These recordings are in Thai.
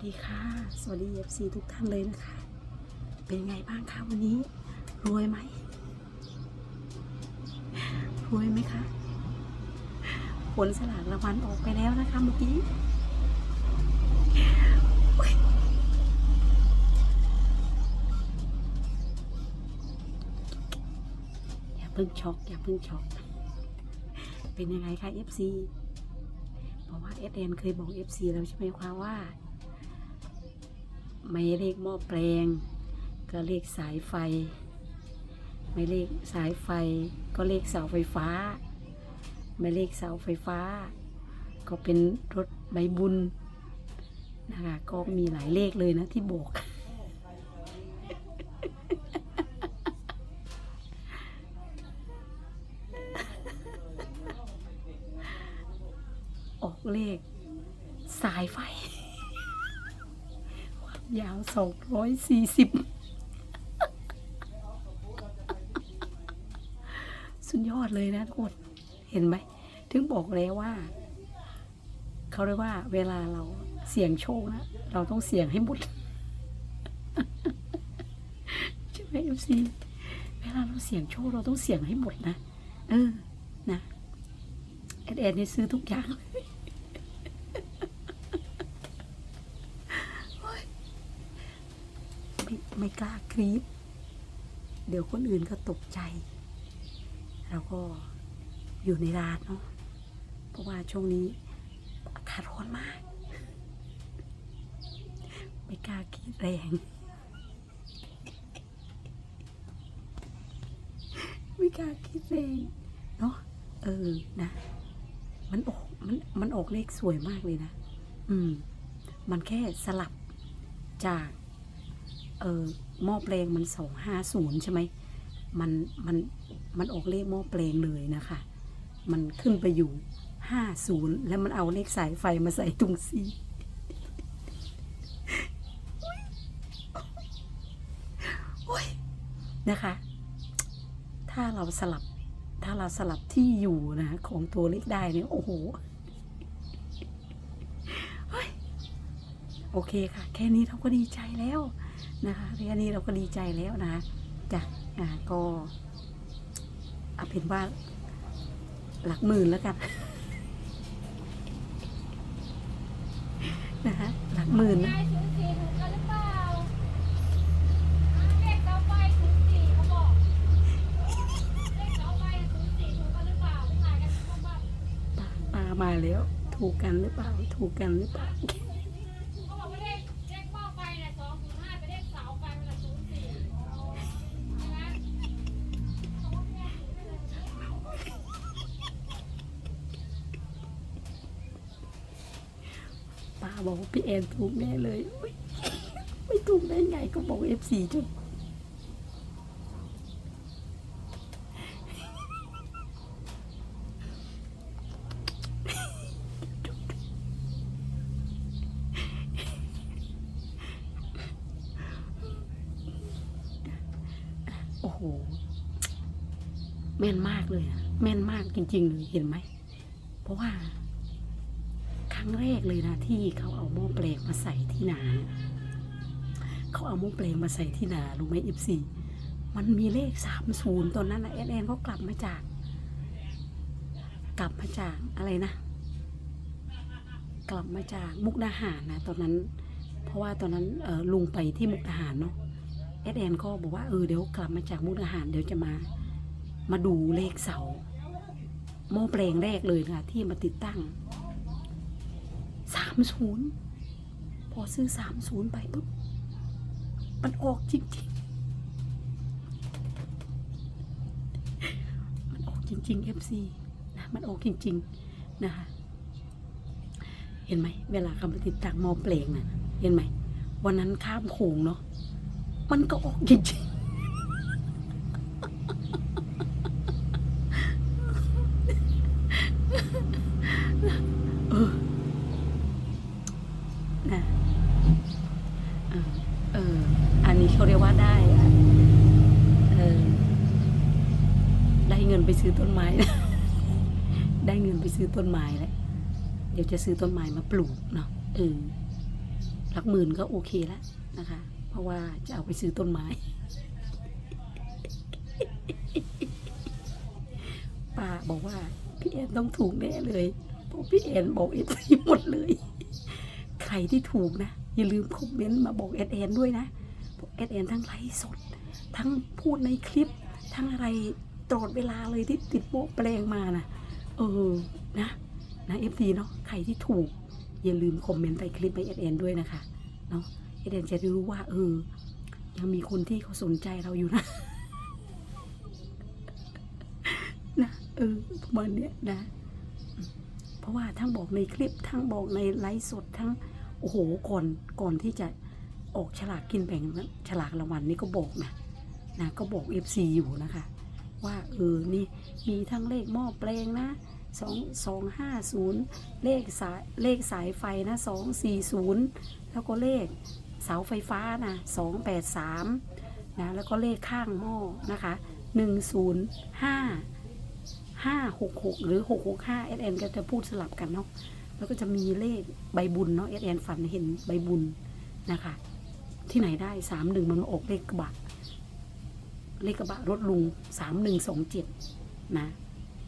สดีค่ะ สวัสดีเอฟซีทุกท่านเลยนะคะ เป็นไงบ้างคะวันนี้ รวยไหมรวยไหมคะ ผลสลากรางวัลออกไปแล้วนะคะเมื่อกี้อย่าเพิ่งช็อกอย่าเพิ่งช็อก เป็นยังไงคะ FC เพราะว่า SN เคยบอก FC แล้วใช่ไหมคะว่า ไม่เลขหม้อแปลง ก็เลขสายไฟ ไม่เลขสายไฟ ก็เลขเสาไฟฟ้า ไม่เลขเสาไฟฟ้า ก็เป็นรถใบบุญนะคะก็มีหลายเลขเลยนะที่บอกออกเลขสายไฟ ยาวสองร้อยสี่สิบสุดยอดเลยนะทุกคนเห็นไหม ถึงบอกแล้วว่า เขาเรียกว่า เวลาเราเสี่ยงโชคนะ เราต้องเสี่ยงให้หมดใช่ไหมเอฟซีเวลาเราเสี่ยงโชคเราต้องเสี่ยงให้หมดนะ เออ นะแอดแอดนี่ซื้อทุกอย่างไม่ ไม่กล้ากรีดเดี๋ยวคนอื่นก็ตกใจ เราก็อยู่ในร้านเนาะเพราะว่าช่วงนี้อากาศร้อนมาก ไม่กล้ากรีดแรงไม่กล้ากรีดแรงเนาะเออนะ มันออกมันมันออกเลขสวยมากเลยนะ อืม มันแค่สลับจาก เออหม้อแปลงมันสองห้าศูนย์ใช่ไหมมันมันมันออกเลขหม้อแปลงเลยนะคะ มันขึ้นไปอยู่ห้าศูนย์แล้วมันเอาเลขสายไฟมาใส่ตรงซีโอ้ยนะคะ ถ้าเราสลับถ้าเราสลับที่อยู่นะของตัวเลขได้เนี่ยโอ้โหโอเคค่ะ แค่นี้เราก็ดีใจแล้ว นะคะแค่นี้เราก็ดีใจแล้วนะจ้ะอ่าก็เอาเป็นว่าหลักหมื่นแล้วกันนะคะหลักหมื่นนะนายศูนย์สี่ถูกกันหรือเปล่าเลขเสาไฟศูนย์สี่เขาบอกเลขเสาไฟศูนย์สี่ถูกกันหรือเปล่าไม่ถ่ายกันบ้างบ้างปาปามาแล้ว ถูกกันหรือเปล่า ถูกกันหรือเปล่าเขา บอกพี่แอนถูกแน่เลย ไม่ถูกได้ไงก็บอกเอฟซีจนโอ้โห แม่นมากเลยอะแม่นมากจริง ๆ เลย เห็นไหม เพราะว่า รั้งแรกเลยนะที่เขาเอาหม้อแปลงมาใส่ที่นาเนี่ยเขาเอาหม้อแปลงมาใส่ที่นารู้ไหมเอฟซีมันมีเลขสามศูนย์ตอนนั้นนะแอนแอนก็กลับมาจาก กลับมาจากอะไรนะ กลับมาจากมุกดาหารนะตอนนั้น เพราะว่าตอนนั้นลุงไปที่มุกดาหารเนาะแอดแอนก็บอกว่าเออเดี๋ยวกลับมาจากมุกดาหารเดี๋ยวจะมา มาดูเลขเสาหม้อแปลงแรกเลยนะที่มาติดตั้ง ศูนย์พอซื้อสามศูนย์ไปปุ๊บ มันออกจริงๆ มันออกจริงๆ FC นะมันออกจริง ๆ นะคะ เห็นไหม เวลาเขามาติดตั้งมอเปลงน่ะ เห็นไหม วันนั้นข้ามโขงเนาะ มันก็ออกจริงๆ เออ นะเออเออ อันนี้เขาเรียกว่าได้อะเออ ได้เงินไป ซื้อต้นไม้ ได้เงินไปซื้อต้นไม้แล้วเดี๋ยวจะซื้อต้นไม้มาปลูกเนาะเออหลักหมื่นก็โอเคแล้วนะคะ เพราะว่าจะเอาไปซื้อต้นไม้ป้าบอกว่าพี่แอนต้องถูกแน่เลยเพราะพี่แอนบอกเอซีหมดเลย ใครที่ถูกนะอย่าลืมคอมเมนต์มาบอกแอดแอนด้วยนะบอกแอดแอนทั้งไลฟ์สด ทั้งพูดในคลิปทั้งอะไร ตลอดเวลาเลยที่ติดโป๊ะแปลงมานะเออนะนะเอฟซีเนาะใครที่ถูก อย่าลืมคอมเมนต์ใต้คลิปไปแอดแอนด้วยนะคะเนาะแอดแอนจะได้รู้ว่าเออยังมีคนที่เขาสนใจเราอยู่นะนะเออประมาณเนี้ยนะ เพราะว่าทั้งบอกในคลิปทั้งบอกในไลฟ์สดทั้งโอ้โหก่อนก่อนที่จะออกฉลากกินแบ่งฉลากรางวัลนี่ก็บอกนะนะก็บอก FC อยู่นะคะ ว่าเออนี่มีทั้งเลขหม้อแปลงนะสองสองห้าศูนย์เลขสายเลขสายไฟนะสองสี่ศูนย์แล้วก็เลขเสาไฟฟ้านะสองแปดสามนะแล้วก็เลขข้างหม้อนะคะหนึ่งศูนย์ห้าห้าหกหกหรือหกหกห้าเอสเอ็นก็จะพูดสลับกันเนาะแล้วก็จะมีเลขใบบุญเนาะเอสแอนฝันเห็นใบบุญนะคะ ที่ไหนได้สามหนึ่งมันออกเลขกระบะ เลขกระบะรถลุงสามหนึ่งสองเจ็ดนะ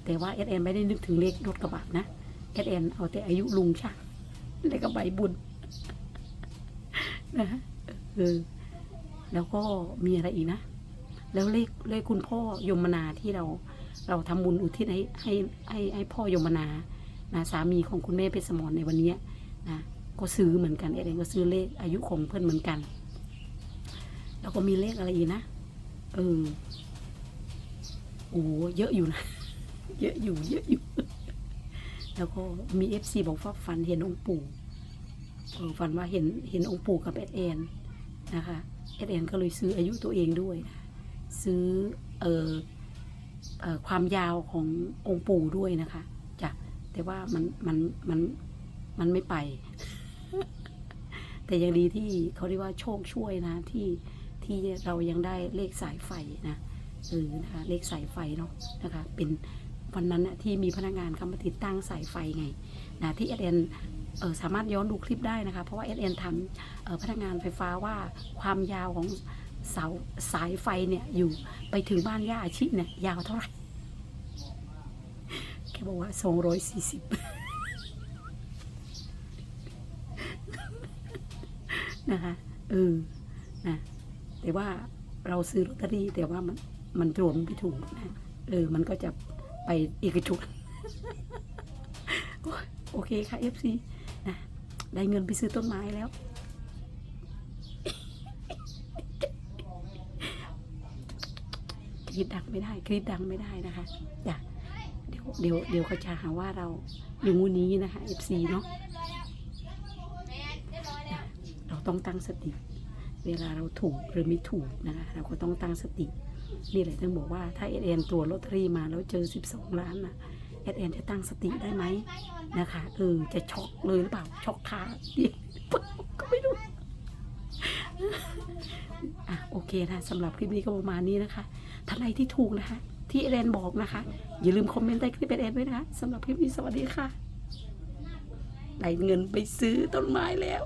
แต่ว่าเอสแอนไม่ได้นึกถึงเลขรถกระบะนะเอสแอนเอาแต่อายุลุงใช่เลขกระใบบุญนะเออแล้วก็มีอะไรอีกนะ แล้วเลขเลขคุณพ่อยมนาที่เรา เราทำบุญอุทิศให้ให้ให้ให้พ่อยมนานะสามีของคุณแม่เพชรสมรในวันนี้นะก็ซื้อเหมือนกันเองก็ซื้อเลขอายุของเพื่อนเหมือนกัน แล้วก็มีเลขอะไรอีกนะ เออโอ้เยอะอยู่นะ เยอะอยู่ เยอะอยู่ แล้วก็มีเอฟซีบอกว่าฝันเห็นองค์ปู่ฝันว่าเห็นเห็นองค์ปู่กับเอ็ดแอนนะคะเอ็ดแอนก็เลยซื้ออายุตัวเองด้วยนะซื้อเออเออความยาวขององค์ปู่ด้วยนะคะจ้ะแต่ว่ามันมันมันมันไม่ไป แต่ยังดีที่เขาเรียกว่าโชคช่วยนะที่ ที่เรายังได้เลขสายไฟนะเออนะคะเลขสายไฟเนาะนะคะเป็นวันนั้นนะที่มีพนักงานเข้ามาติดตั้งสายไฟไงนะที่เอเนเออสามารถย้อนดูคลิปได้นะคะ เพราะว่าเอเนทำพนักงานไฟฟ้าว่าความยาวของเสาสายไฟเนี่ยอยู่ไปถึงบ้านย่าอาชิเนี่ยยาวเท่าไหร่แกบอกว่าสองร้อยสี่สิบนะคะเออนะ แต่ว่าเราซื้อลอตเตอรี่แต่ว่ามันมันรวมไม่ถูกนะเออมันก็จะไปเอกชนโอ้ยโอเคค่ะ FC นะได้เงินไปซื้อต้นไม้แล้ว กรีดดังไม่ได้กรีดดังไม่ได้นะคะจ้ะเดี๋ยวเดี๋ยวเดี๋ยวเขาจะหาว่าเราอยู่งงูนี้นะคะ FC เนาะเราต้องตั้งสติ เวลาเราถูกหรือไม่ถูกนะคะเราก็ต้องตั้งสติ นี่แหละถึงบอกว่าถ้าเอเอ็นตัวลอตเตอรี่มาแล้วเจอ 12 ล้านนะเอเอ็นจะตั้งสติได้ไหมนะคะเออจะช็อกเลยหรือเปล่าช็อกขาดีก็ไม่รู้อะโอเคนะสำหรับคลิปนี้ก็ประมาณนี้นะคะท่านใดที่ถูกนะคะ ที่เอเอ็นบอกนะคะ อย่าลืมคอมเมนต์ใต้คลิปเอเอ็นด้วยนะคะสำหรับคลิปนี้สวัสดีค่ะได้เงินไปซื้อต้นไม้แล้ว